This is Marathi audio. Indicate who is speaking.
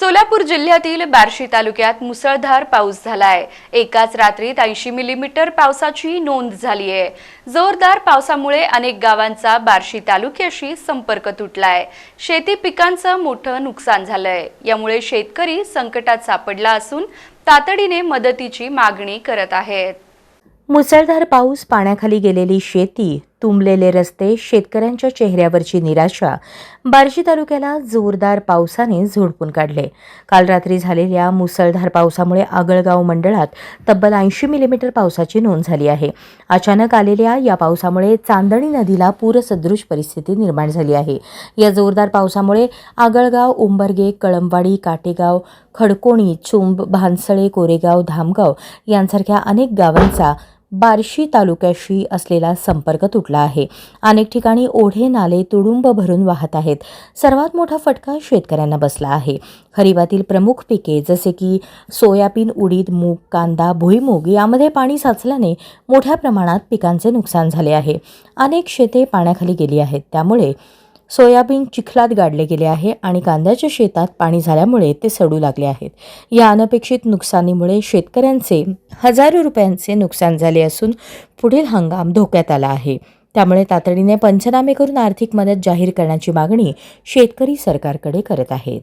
Speaker 1: सोलापूर जिल्ह्यातील बार्शी तालुक्यात मुसळधार पाऊस झालाय. एकाच रात्रीत ऐंशी मिलीमीटर पावसाची नोंद झाली आहे जोरदार पावसामुळे अनेक गावांचा बार्शी तालुक्याशी संपर्क तुटलाय. शेती पिकांचं मोठं नुकसान झालंय. यामुळे शेतकरी संकटात सापडला असून तातडीने मदतीची मागणी करत आहेत.
Speaker 2: मुसळधार पाऊस पाण्याखाली गेलेली शेती तुंबलेले रस्ते शेतकऱ्यांच्या चेहऱ्यावरची निराशा बार्शी तालुक्याला जोरदार पावसाने झोडपून काढले. काल रात्री झालेल्या मुसळधार पावसामुळे आगळगाव मंडळात तब्बल ऐंशी मिलीमीटर पावसाची नोंद झाली आहे. अचानक आलेल्या या पावसामुळे चांदणी नदीला पूरसदृश परिस्थिती निर्माण झाली आहे. या जोरदार पावसामुळे आगळगाव उंबरगे कळंबवाडी काटेगाव खडकोणी चुंब भानसळे कोरेगाव धामगाव यांसारख्या अनेक गावांचा बार्शी तालुक्याशी असलेला संपर्क तुटला आहे. अनेक ठिकाणी ओढे नाले तुडुंब भरून वाहत आहेत. सर्वात मोठा फटका शेतकऱ्यांना बसला आहे. खरीपातील प्रमुख पिके जसे की सोयाबीन उडीद मूग कांदा भुईमूग यामध्ये पाणी साचल्याने मोठ्या प्रमाणात पिकांचे नुकसान झाले आहे. अनेक शेते पाण्याखाली गेली आहेत. त्यामुळे सोयाबीन चिखलात गाडले गेले आहे आणि कांद्याच्या शेतात पाणी झाल्यामुळे ते सडू लागले आहेत. या अनपेक्षित नुकसानीमुळे शेतकऱ्यांचे हजारो रुपयांचे नुकसान झाले असून पुढील हंगाम धोक्यात आला आहे. त्यामुळे तातडीने पंचनामे करून आर्थिक मदत जाहीर करण्याची मागणी शेतकरी सरकारकडे करत आहेत.